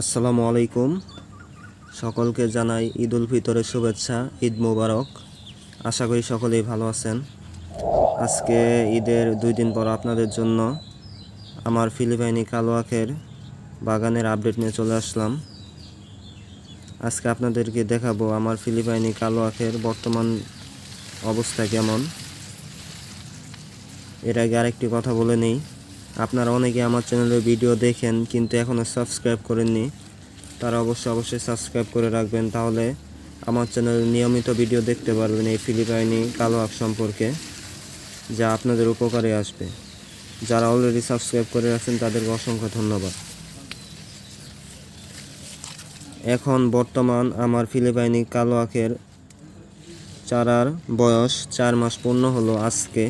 আসসালামু আলাইকুম। সকলকে জানাই ঈদ উল ফিতরের শুভেচ্ছা, ঈদ মোবারক। আশা করি সকলেই ভালো আছেন। আজকে ঈদের দুই দিন পর আপনাদের জন্য আমার ফিলিপাইনি কালো আখের বাগানের আপডেট নিয়ে চলে আসলাম। আজকে আপনাদেরকে দেখাবো আমার ফিলিপাইনি কালো আখের বর্তমান অবস্থা কেমন। এর আগে আরেকটি কথা বলে নিই। আপনারা অনেকে আমার চ্যানেলে ভিডিও দেখেন, কিন্তু এখনও সাবস্ক্রাইব করেননি, তারা অবশ্যই অবশ্যই সাবস্ক্রাইব করে রাখবেন, তাহলে আমার চ্যানেলে নিয়মিত ভিডিও দেখতে পারবেন এই ফিলিপাইনি কালো আখ সম্পর্কে, যা আপনাদের উপকারে আসবে। যারা অলরেডি সাবস্ক্রাইব করে রাখছেন, তাদেরকে অসংখ্য ধন্যবাদ। এখন বর্তমান আমার ফিলিপাইনি কালো আখের চারার বয়স চার মাস পূর্ণ হলো আজকে।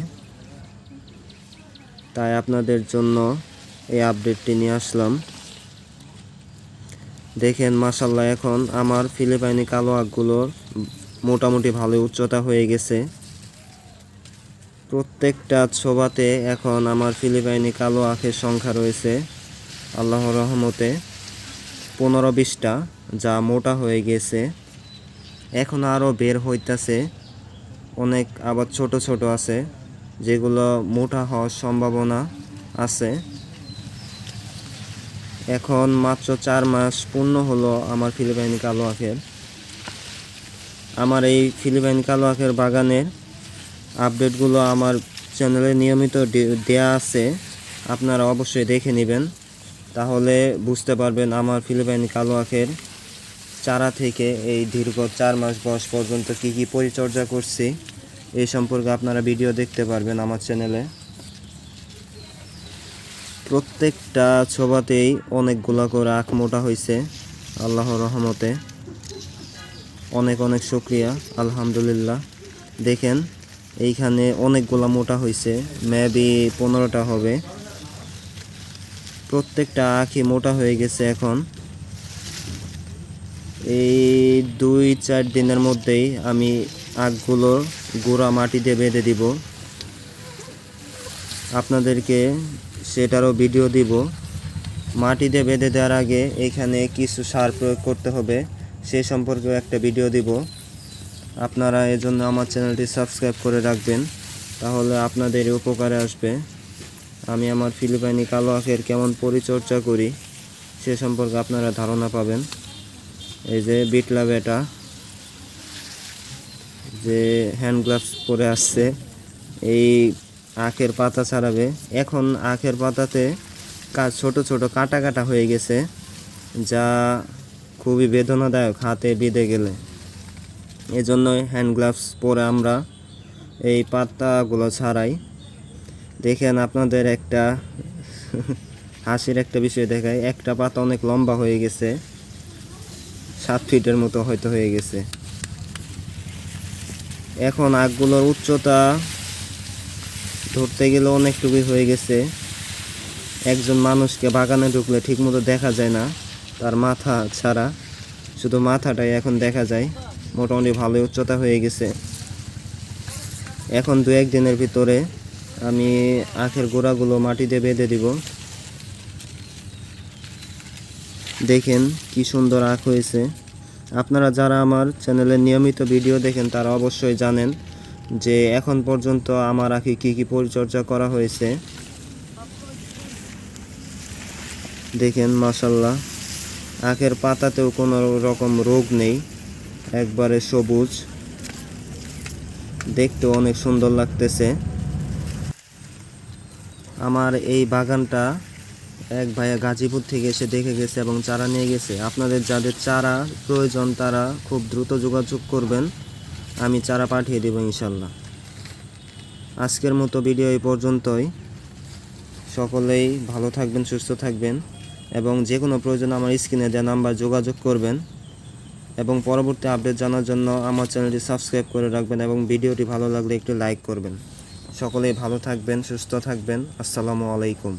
তাই আপনাদের জন্য এই আপডেটটি নিয়ে আসলাম। দেখেন মাসাল্লাহ এখন আমার ফিলিপাইনি কালো আখগুলোর মোটামুটি ভালো উচ্চতা হয়ে গেছে। প্রত্যেকটা ছোবাতে এখন আমার ফিলিপাইনি কালো আখের সংখ্যা রয়েছে, আল্লাহর রহমতে, পনেরো বিশটা, যা মোটা হয়ে গেছে। এখন আরও বের হইতাছে, অনেক আবার ছোট ছোট আছে। যেগুলো মোটা হওয়ার সম্ভাবনা আছে। এখন মাত্র চার মাস পূর্ণ হলো আমার ফিলিপাইনি কালো আখের। আমার এই ফিলিপাইনি কালো আখের বাগানের আপডেটগুলো আমার চ্যানেলে নিয়মিত দেয়া আছে। আপনারা অবশ্যই দেখে নেবেন। তাহলে বুঝতে পারবেন আমার ফিলিপাইনি কালো আখের চারা থেকে এই দীর্ঘ চার মাস বয়স পর্যন্ত কি কি পরিচর্যা করছি। এই সম্পর্কে আপনারা ভিডিও দেখতে পারবেন আমার চ্যানেলে। প্রত্যেকটা ছোবাতেই অনেকগুলা করে আখ মোটা হয়েছে আল্লাহর রহমতে। অনেক অনেক শুক্রিয়া, আলহামদুলিল্লাহ। দেখেন, এইখানে অনেকগুলা মোটা হয়েছে মেবি পনেরোটা হবে। প্রত্যেকটা আখই মোটা হয়ে গেছে এখন। এই দুই চার দিনের মধ্যেই আমি আখগুলো গোড়া মাটি দিয়ে বেঁধে দিব। আপনাদেরকে সেটারও ভিডিও দিব। মাটি দিয়ে বেঁধে দেওয়ার আগে এখানে কিছু সার প্রয়োগ করতে হবে। সে সম্পর্কেও একটা ভিডিও দিব। আপনারা এজন্য আমার চ্যানেলটি সাবস্ক্রাইব করে রাখবেন। তাহলে আপনাদের উপকারে আসবে। আমি আমার ফিলিপাইনি কালো আখের কেমন পরিচর্যা করি, সে সম্পর্কে আপনারা ধারণা পাবেন। এই যে বিটলা বেটা। যে হ্যান্ড গ্লাভস পরে আসছে, এই আখের পাতা ছাড়াবে। এখন আখের পাতাতে কা, ছোট ছোট কাটা কাটা হয়ে গেছে, যা খুবই বেদনাদায়ক হাতে বিঁধে গেলে। এজন্যই হ্যান্ড গ্লাভস পরে আমরা এই পাতাগুলো ছাড়াই। দেখেন আপনাদের একটা হাসির একটা বিষয় দেখায় একটা পাতা অনেক লম্বা হয়ে গেছে, সাত ফিটের মতো হয়তো হয়ে গেছে। এখন আখগুলোর উচ্চতা ধরতে গেলে অনেকটুকুই হয়ে গেছে। একজন মানুষকে বাগানে ঢুকলে ঠিকমতো দেখা যায় না, তার মাথা ছাড়া। শুধু মাথাটাই এখন দেখা যায়, মোটামুটি ভালোই উচ্চতা হয়ে গেছে। এখন দু একদিনের ভিতরে আমি আখের গোড়াগুলো মাটিতে বেঁধে দিব। দেখেন কি সুন্দর আখ হয়েছে। আপনারা যারা আমার চ্যানেলে নিয়মিত ভিডিও দেখেন, তারা অবশ্যই জানেন যে এখন পর্যন্ত আমার আখে কি কি পরিচর্যা করা হয়েছে। দেখেন মাসাল্লাহ আখের পাতাতেও কোনো রকম রোগ নেই, একবারে সবুজ। দেখতে অনেক সুন্দর লাগতেছে। আমার এই বাগানটা এক ভাইয়া গাজীপুর থেকে এসে দেখে গেছে এবং চারা নিয়ে গেছে। আপনাদের যাদের চারা প্রয়োজন তারা খুব দ্রুত যোগাযোগ করবেন। আমি চারা পাঠিয়ে দেবো ইনশাল্লাহ। আজকের মতো ভিডিও এই পর্যন্তই। সকলেই ভালো থাকবেন, সুস্থ থাকবেন এবং যে কোনো প্রয়োজন আমার স্ক্রিনে দেওয়া নাম্বার যোগাযোগ করবেন এবং পরবর্তী আপডেট জানার জন্য আমার চ্যানেলটি সাবস্ক্রাইব করে রাখবেন এবং ভিডিওটি ভালো লাগলে একটু লাইক করবেন। সকলেই ভালো থাকবেন, সুস্থ থাকবেন। আসসালামু আলাইকুম।